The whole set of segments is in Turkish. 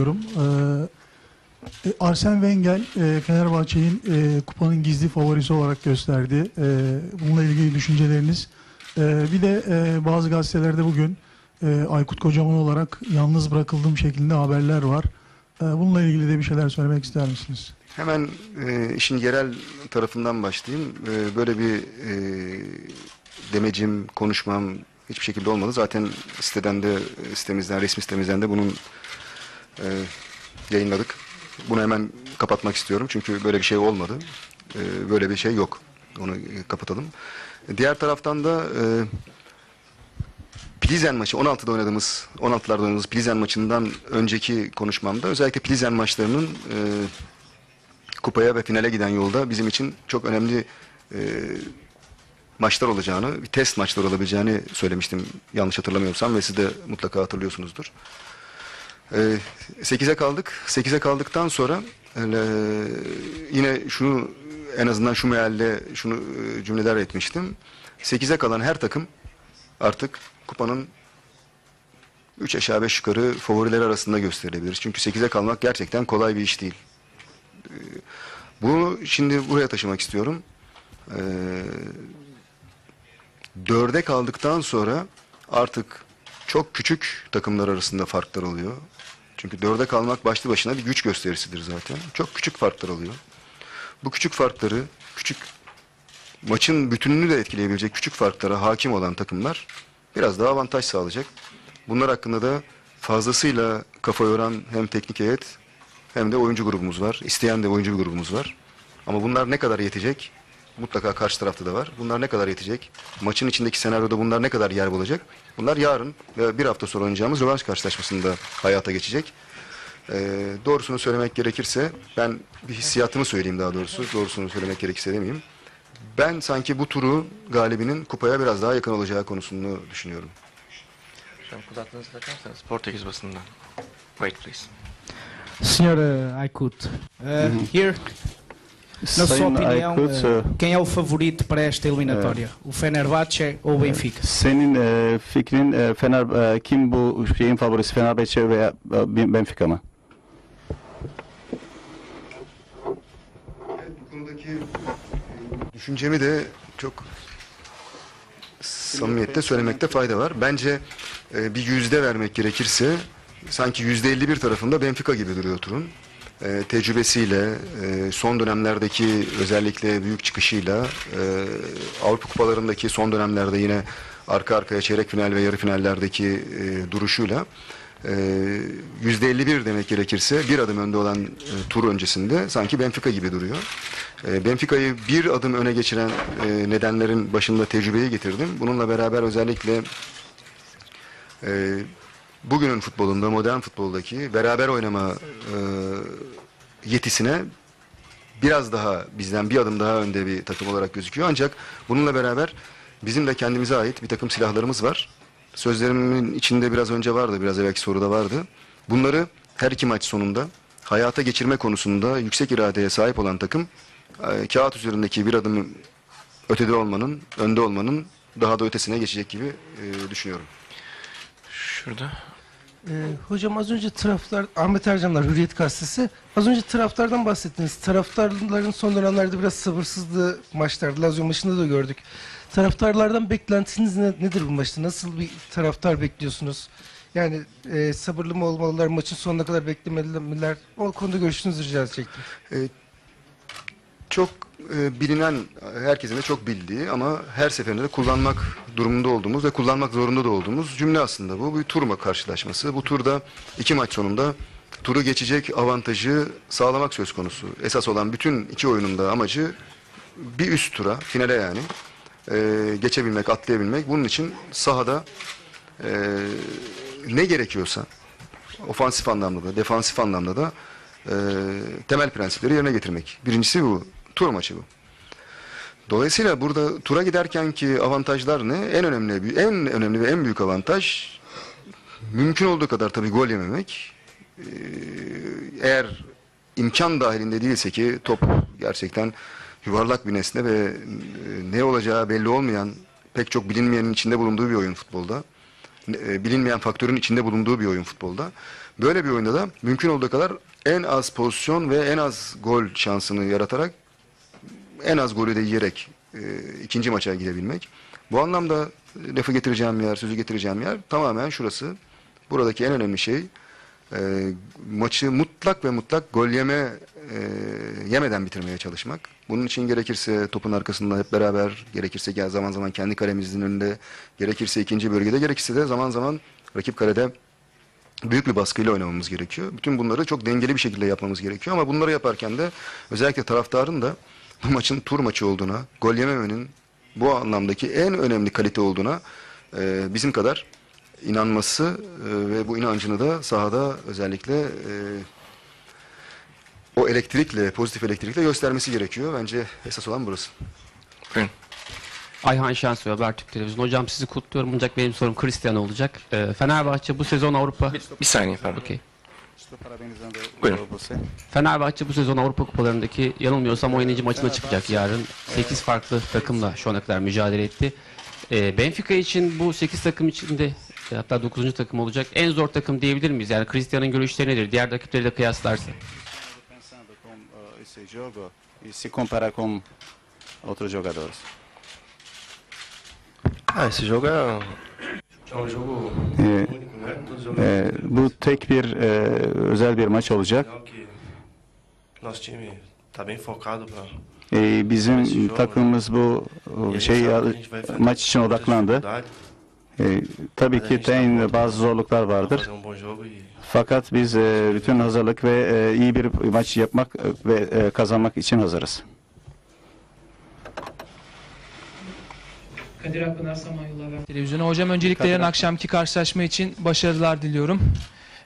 diyorum. Ee, Arsene Wenger e, Fenerbahçe'nin e, kupanın gizli favorisi olarak gösterdi. E, bununla ilgili düşünceleriniz. E, bir de e, bazı gazetelerde bugün e, Aykut Kocaman olarak yalnız bırakıldığım şeklinde haberler var. E, bununla ilgili de bir şeyler söylemek ister misiniz? Hemen e, işin yerel tarafından başlayayım. E, böyle bir e, demecim, konuşmam hiçbir şekilde olmadı. Zaten siteden de, sitemizden, resmi sitemizden de bunun e, yayınladık. Bunu hemen kapatmak istiyorum çünkü böyle bir şey olmadı. E, böyle bir şey yok. Onu e, kapatalım. Diğer taraftan da e, Plizen maçı 16'da oynadığımız 16'larda oynadığımız Plizen maçından önceki konuşmamda özellikle Plizen maçlarının e, kupaya ve finale giden yolda bizim için çok önemli e, maçlar olacağını, test maçlar olabileceğini söylemiştim yanlış hatırlamıyorsam ve siz de mutlaka hatırlıyorsunuzdur. E, 8'e kaldık. 8'e kaldıktan sonra e, yine şunu en azından şu mealle şunu e, cümleler etmiştim. 8'e kalan her takım artık kupanın 3 aşağı 5 yukarı favorileri arasında gösterilebilir. Çünkü 8'e kalmak gerçekten kolay bir iş değil. Bunu şimdi buraya taşımak istiyorum. Ee, dörde kaldıktan sonra artık çok küçük takımlar arasında farklar oluyor. Çünkü dörde kalmak başlı başına bir güç gösterisidir zaten. Çok küçük farklar oluyor. Bu küçük farkları, küçük maçın bütününü de etkileyebilecek küçük farklara hakim olan takımlar biraz daha avantaj sağlayacak. Bunlar hakkında da fazlasıyla kafa yoran hem teknik heyet hem de oyuncu grubumuz var. İsteyen de oyuncu grubumuz var. Ama bunlar ne kadar yetecek? Mutlaka karşı tarafta da var. Bunlar ne kadar yetecek? Maçın içindeki senaryoda bunlar ne kadar yer bulacak? Bunlar yarın ve bir hafta sonra oynayacağımız rövanş karşılaşmasında hayata geçecek. Ee, doğrusunu söylemek gerekirse ben bir hissiyatımı söyleyeyim daha doğrusu. Doğrusunu söylemek gerekirse demeyeyim. Ben sanki bu turu galibinin kupaya biraz daha yakın olacağı konusunu düşünüyorum. Hocam kulaklığınızı takarsanız Portekiz basından. Wait please. Senhor eh, Aykut, eh, here, na sua opinião, eh, e, quem é o favorito para esta eliminatória? O Fenerbahçe ou o Benfica? senin fikrin Fener kim bu şeyin favorisi Fenerbahçe veya Benfica mı? Bu konudaki düşüncemi de çok samimiyette söylemekte fayda var. Bence e, bir yüzde vermek gerekirse sanki yüzde 51 tarafında Benfica gibi duruyor turun. E, tecrübesiyle, e, son dönemlerdeki özellikle büyük çıkışıyla, e, Avrupa kupalarındaki son dönemlerde yine arka arkaya çeyrek final ve yarı finallerdeki e, duruşuyla e, yüzde 51 demek gerekirse bir adım önde olan e, tur öncesinde sanki Benfica gibi duruyor. E, Benfica'yı bir adım öne geçiren e, nedenlerin başında tecrübeyi getirdim. Bununla beraber özellikle e, bugünün futbolunda, modern futboldaki beraber oynama e, yetisine biraz daha bizden bir adım daha önde bir takım olarak gözüküyor. Ancak bununla beraber bizim de kendimize ait bir takım silahlarımız var. Sözlerimin içinde biraz önce vardı, biraz evvelki soruda vardı. Bunları her iki maç sonunda hayata geçirme konusunda yüksek iradeye sahip olan takım e, kağıt üzerindeki bir adım ötede olmanın, önde olmanın daha da ötesine geçecek gibi e, düşünüyorum. Şurada. Ee, hocam az önce taraftar, Ahmet Ercanlar Hürriyet Gazetesi. Az önce taraftardan bahsettiniz. Taraftarların son dönemlerde biraz sabırsızlığı maçlarda. Lazio maçında da gördük. Taraftarlardan beklentiniz ne- nedir bu maçta? Nasıl bir taraftar bekliyorsunuz? Yani e, sabırlı mı olmalılar, maçın sonuna kadar beklemeliler? O konuda görüşünüzü rica edecektim. E, çok e, bilinen, herkesin de çok bildiği ama her seferinde de kullanmak durumunda olduğumuz ve kullanmak zorunda da olduğumuz cümle aslında bu. Bir turma karşılaşması. Bu turda iki maç sonunda turu geçecek avantajı sağlamak söz konusu. Esas olan bütün iki oyunun da amacı bir üst tura, finale yani e, geçebilmek, atlayabilmek. Bunun için sahada e, ne gerekiyorsa ofansif anlamda da, defansif anlamda da e, temel prensipleri yerine getirmek. Birincisi bu. Tur maçı bu. Dolayısıyla burada tura giderken ki avantajlar ne? En önemli, en önemli ve en büyük avantaj mümkün olduğu kadar tabii gol yememek. Ee, eğer imkan dahilinde değilse ki top gerçekten yuvarlak bir nesne ve e, ne olacağı belli olmayan pek çok bilinmeyenin içinde bulunduğu bir oyun futbolda. E, bilinmeyen faktörün içinde bulunduğu bir oyun futbolda. Böyle bir oyunda da mümkün olduğu kadar en az pozisyon ve en az gol şansını yaratarak en az golü de yiyerek e, ikinci maça gidebilmek. Bu anlamda e, lafı getireceğim yer, sözü getireceğim yer tamamen şurası. Buradaki en önemli şey e, maçı mutlak ve mutlak gol yeme e, yemeden bitirmeye çalışmak. Bunun için gerekirse topun arkasında hep beraber, gerekirse zaman zaman kendi kalemizin önünde, gerekirse ikinci bölgede, gerekirse de zaman zaman rakip kalede büyük bir baskıyla oynamamız gerekiyor. Bütün bunları çok dengeli bir şekilde yapmamız gerekiyor ama bunları yaparken de özellikle taraftarın da bu maçın tur maçı olduğuna, gol yememenin bu anlamdaki en önemli kalite olduğuna e, bizim kadar inanması e, ve bu inancını da sahada özellikle e, o elektrikle, pozitif elektrikle göstermesi gerekiyor. Bence esas olan burası. Buyurun. Ayhan Şensoy Habertürk Televizyonu. Hocam sizi kutluyorum ancak benim sorum Cristiano olacak. Ee, Fenerbahçe bu sezon Avrupa... Bir saniye pardon. Okey. Buyurun. Fenerbahçe bu sezon Avrupa Kupalarındaki yanılmıyorsam 17. maçına çıkacak yarın. 8 farklı takımla şu ana kadar mücadele etti. Ee, Benfica için bu 8 takım içinde e, hatta 9. takım olacak. En zor takım diyebilir miyiz? Yani Cristiano'nun görüşleri nedir? Diğer rakipleriyle kıyaslarsa. E outros jogadores. Ah, esse jogo é, é um jogo E, bu tek bir e, özel bir maç olacak. E, bizim takımımız bu şey maç için odaklandı. E, tabii ki tem bazı zorluklar vardır. Fakat biz e, bütün hazırlık ve e, iyi bir maç yapmak ve e, kazanmak için hazırız. Kadir Akpınar Samanyolu Haber Televizyonu. Hocam öncelikle yarın akşamki karşılaşma için başarılar diliyorum.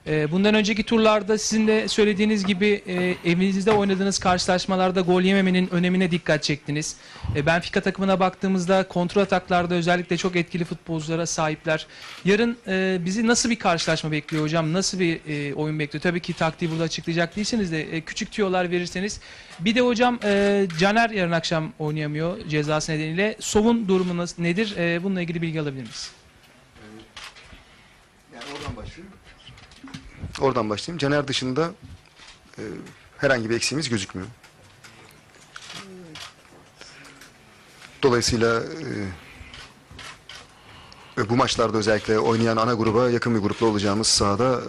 Ee, Bundan önceki turlarda sizin de söylediğiniz gibi e, evinizde oynadığınız karşılaşmalarda gol yememenin önemine dikkat çektiniz. E, Benfica takımına baktığımızda kontrol ataklarda özellikle çok etkili futbolculara sahipler. Yarın e, bizi nasıl bir karşılaşma bekliyor hocam? Nasıl bir e, oyun bekliyor? Tabii ki taktiği burada açıklayacak değilsiniz de küçük tüyolar verirseniz. Bir de hocam Caner yarın akşam oynayamıyor cezası nedeniyle. Sov'un durumu nedir? Bununla ilgili bilgi alabilir miyiz? Yani oradan başlayayım. Oradan başlayayım. Caner dışında e, herhangi bir eksiğimiz gözükmüyor. Dolayısıyla e, bu maçlarda özellikle oynayan ana gruba yakın bir grupta olacağımız sahada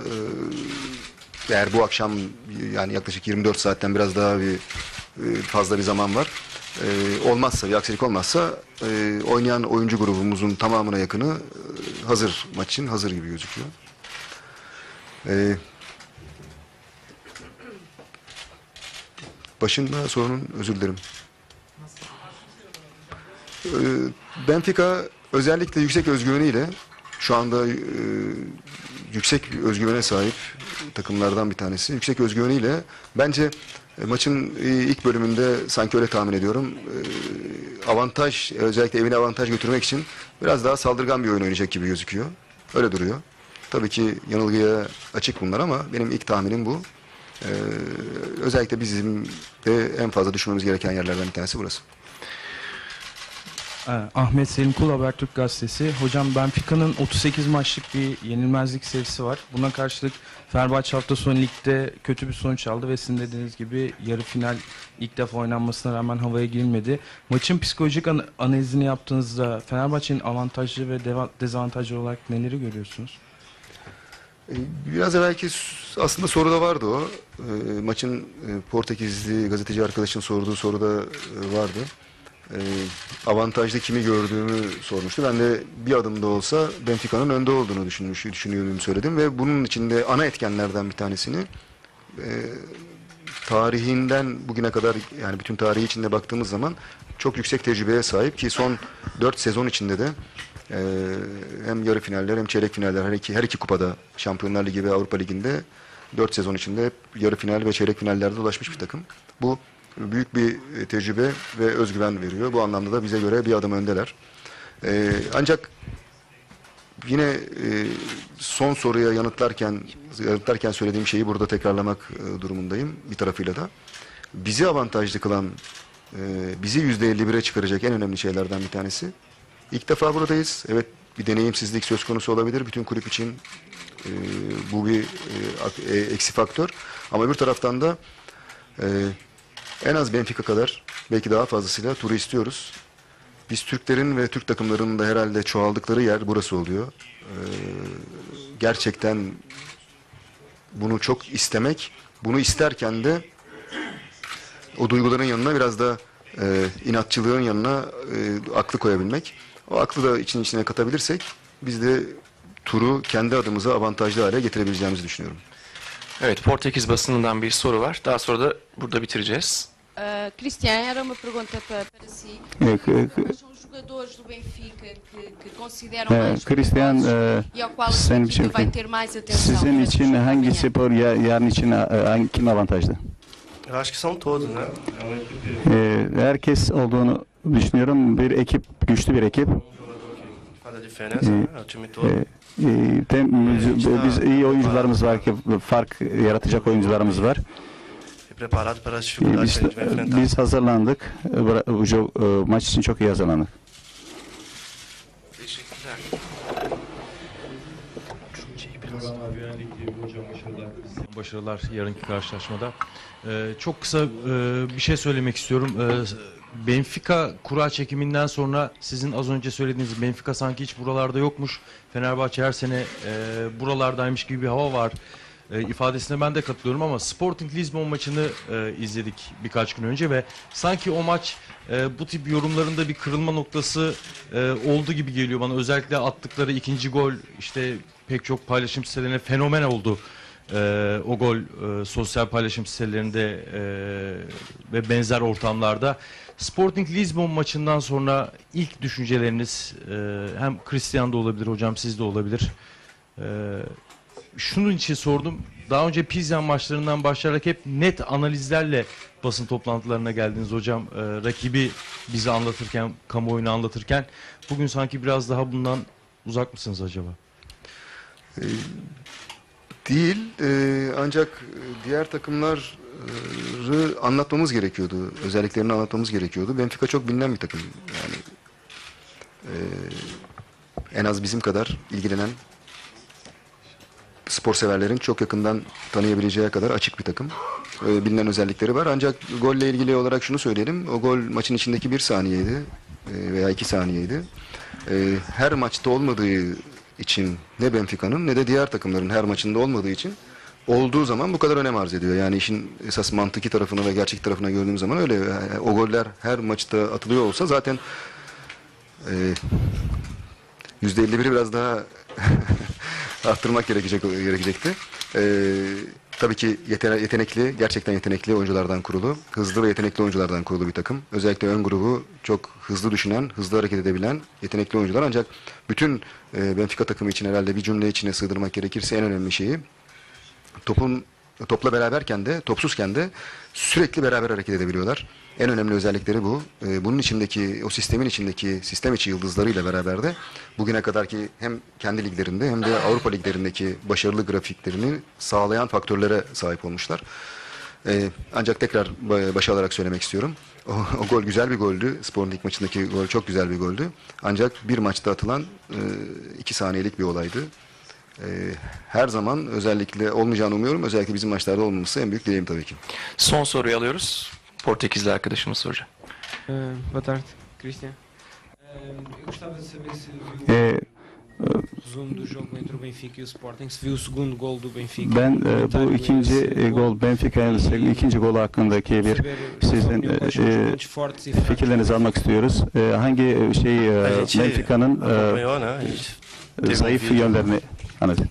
e, eğer bu akşam yani yaklaşık 24 saatten biraz daha bir e, fazla bir zaman var. E, olmazsa bir aksilik olmazsa e, oynayan oyuncu grubumuzun tamamına yakını e, hazır maç için hazır gibi gözüküyor. Ee, başında sorunun özür dilerim. Ee, Benfica özellikle yüksek özgüveniyle şu anda e, yüksek özgüvene sahip takımlardan bir tanesi. Yüksek özgüveniyle bence e, maçın e, ilk bölümünde sanki öyle tahmin ediyorum. e, avantaj özellikle evine avantaj götürmek için biraz daha saldırgan bir oyun oynayacak gibi gözüküyor. Öyle duruyor. Tabii ki yanılgıya açık bunlar ama benim ilk tahminim bu. Ee, özellikle bizim de en fazla düşmemiz gereken yerlerden bir tanesi burası. Ee, Ahmet Selim Kul Habertürk Gazetesi. Hocam Benfica'nın 38 maçlık bir yenilmezlik serisi var. Buna karşılık Fenerbahçe hafta sonu ligde kötü bir sonuç aldı ve sizin dediğiniz gibi yarı final ilk defa oynanmasına rağmen havaya girilmedi. Maçın psikolojik an- analizini yaptığınızda Fenerbahçe'nin avantajlı ve dezavantajlı olarak neleri görüyorsunuz? Ee, Biraz evvelki aslında soruda vardı o. Ee, maçın e, Portekizli gazeteci arkadaşın sorduğu soruda e, vardı. Ee, avantajda kimi gördüğümü sormuştu. Ben de bir adım da olsa Benfica'nın önde olduğunu düşünmüş, düşünüyorum söyledim ve bunun içinde ana etkenlerden bir tanesini e, tarihinden bugüne kadar yani bütün tarihi içinde baktığımız zaman çok yüksek tecrübeye sahip ki son 4 sezon içinde de e, hem yarı finaller hem çeyrek finaller her iki her iki kupada Şampiyonlar Ligi ve Avrupa Ligi'nde 4 sezon içinde yarı final ve çeyrek finallerde ulaşmış bir takım. Bu büyük bir e, tecrübe ve özgüven veriyor. Bu anlamda da bize göre bir adım öndeler. E, ancak yine e, son soruya yanıtlarken yanıtlarken söylediğim şeyi burada tekrarlamak e, durumundayım bir tarafıyla da. Bizi avantajlı kılan, e, bizi yüzde 51'e çıkaracak en önemli şeylerden bir tanesi. İlk defa buradayız. Evet bir deneyimsizlik söz konusu olabilir. Bütün kulüp için E, bu bir e, eksi faktör. Ama bir taraftan da e, en az Benfica kadar belki daha fazlasıyla turu istiyoruz. Biz Türklerin ve Türk takımlarının da herhalde çoğaldıkları yer burası oluyor. E, gerçekten bunu çok istemek, bunu isterken de o duyguların yanına biraz da e, inatçılığın yanına e, aklı koyabilmek. O aklı da için içine katabilirsek biz de turu kendi adımıza avantajlı hale getirebileceğimizi düşünüyorum. Evet, Portekiz basınından bir soru var. Daha sonra da burada bitireceğiz. Uh, Cristian, era uma pergunta para, para si. São jogadores do Benfica que, que consideram e, mais valiosos e, e ao qual sen vai ter mais atenção Sizin için hangi spor ya, yarın için hangi kim avantajlı? Acho que são todos, né? É uma equipe E, herkes olduğunu düşünüyorum. Bir ekip, güçlü bir ekip. que faz a diferença, né? É o time todo. E, e, tem- biz iyi oyuncularımız var ki fark yaratacak oyuncularımız var. E E, dificuldades Biz, biz hazırlandık. Bu maç için çok iyi hazırlandık. Başarılar yarınki karşılaşmada. Ee, çok kısa e, bir şey söylemek istiyorum. Ee, Benfica kura çekiminden sonra sizin az önce söylediğiniz Benfica sanki hiç buralarda yokmuş. Fenerbahçe her sene e, buralardaymış gibi bir hava var. E, ifadesine ben de katılıyorum ama Sporting Lisbon maçını e, izledik birkaç gün önce ve sanki o maç e, bu tip yorumlarında bir kırılma noktası e, oldu gibi geliyor bana. Özellikle attıkları ikinci gol işte pek çok paylaşım sitelerine fenomen oldu. Ee, o gol e, sosyal paylaşım sitelerinde e, ve benzer ortamlarda. Sporting Lisbon maçından sonra ilk düşünceleriniz e, hem Christian da olabilir hocam siz de olabilir. E, şunun için sordum. Daha önce Pizan maçlarından başlayarak hep net analizlerle basın toplantılarına geldiniz hocam. E, rakibi bize anlatırken, kamuoyunu anlatırken. Bugün sanki biraz daha bundan uzak mısınız acaba? E, değil e, ancak e, diğer takımları anlatmamız gerekiyordu. Özelliklerini anlatmamız gerekiyordu. Benfica çok bilinen bir takım. Yani e, en az bizim kadar ilgilenen spor severlerin çok yakından tanıyabileceği kadar açık bir takım. E, bilinen özellikleri var. Ancak golle ilgili olarak şunu söyleyelim. O gol maçın içindeki bir saniyeydi e, veya iki saniyeydi. E, her maçta olmadığı için ne Benfica'nın ne de diğer takımların her maçında olmadığı için olduğu zaman bu kadar önem arz ediyor. Yani işin esas mantıki tarafına ve gerçek tarafına gördüğüm zaman öyle. E, O goller her maçta atılıyor olsa zaten e, %51'i biraz daha arttırmak gerekecek gerekecekti. E, tabii ki yetene- yetenekli, gerçekten yetenekli oyunculardan kurulu, hızlı ve yetenekli oyunculardan kurulu bir takım. Özellikle ön grubu çok hızlı düşünen, hızlı hareket edebilen yetenekli oyuncular. Ancak bütün e, Benfica takımı için herhalde bir cümle içine sığdırmak gerekirse en önemli şeyi topun topla beraberken de topsuzken de sürekli beraber hareket edebiliyorlar. En önemli özellikleri bu. Ee, bunun içindeki o sistemin içindeki sistem içi yıldızlarıyla beraber de bugüne kadarki hem kendi liglerinde hem de Avrupa liglerindeki başarılı grafiklerini sağlayan faktörlere sahip olmuşlar. Ee, ancak tekrar ba- başa alarak söylemek istiyorum. O, o gol güzel bir goldü. Sporting maçındaki gol çok güzel bir goldü. Ancak bir maçta atılan e, iki saniyelik bir olaydı. Ee, her zaman özellikle olmayacağını umuyorum. Özellikle bizim maçlarda olmaması en büyük dileğim tabii ki. Son soruyu alıyoruz. Portekizli arkadaşımız soracak. Uh, boa tarde, Cristian. Eu gostava de saber se viu E, o resumo do jogo entre o Benfica e o Sporting, se viu o segundo gol do Benfica. Ben e, bu ikinci e, gol Benfica'nın ikinci golü hakkındaki bir sizin e, e, e fikirlerinizi almak istiyoruz. E, hangi şey e, gente Benfica'nın e, zayıf yönlerini.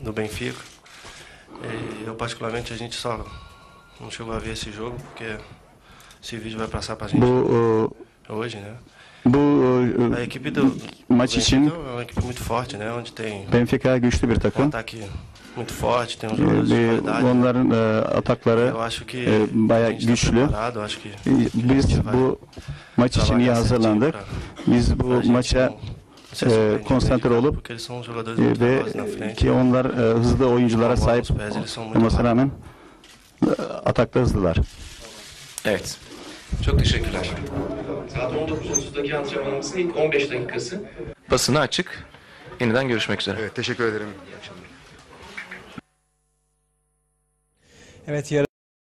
Do Benfica. E eu particularmente a gente só não chegou a ver esse jogo porque esse vídeo vai passar pra gente Bu hoje, né? bu A equipe do maç Benfica é uma equipe muito forte, né? Onde tem Benfica güçlü bir um ataque muito forte, tem uns E, jogadores de ve qualidade. onların e, atakları Eu acho que e, a bayağı tá güçlü. eu acho que E, Biz bu maç için iyi hazırlandık. Biz bu maça e, konsantre olup e, ve ki onlar e, hızlı oyunculara sahip olmasına rağmen e, atakta hızlılar. Evet. Çok teşekkürler. Saat 19.30'daki antrenmanımızın ilk 15 dakikası. Basına açık. Yeniden görüşmek üzere. Evet, teşekkür ederim. İyi akşamlar. Evet, yarın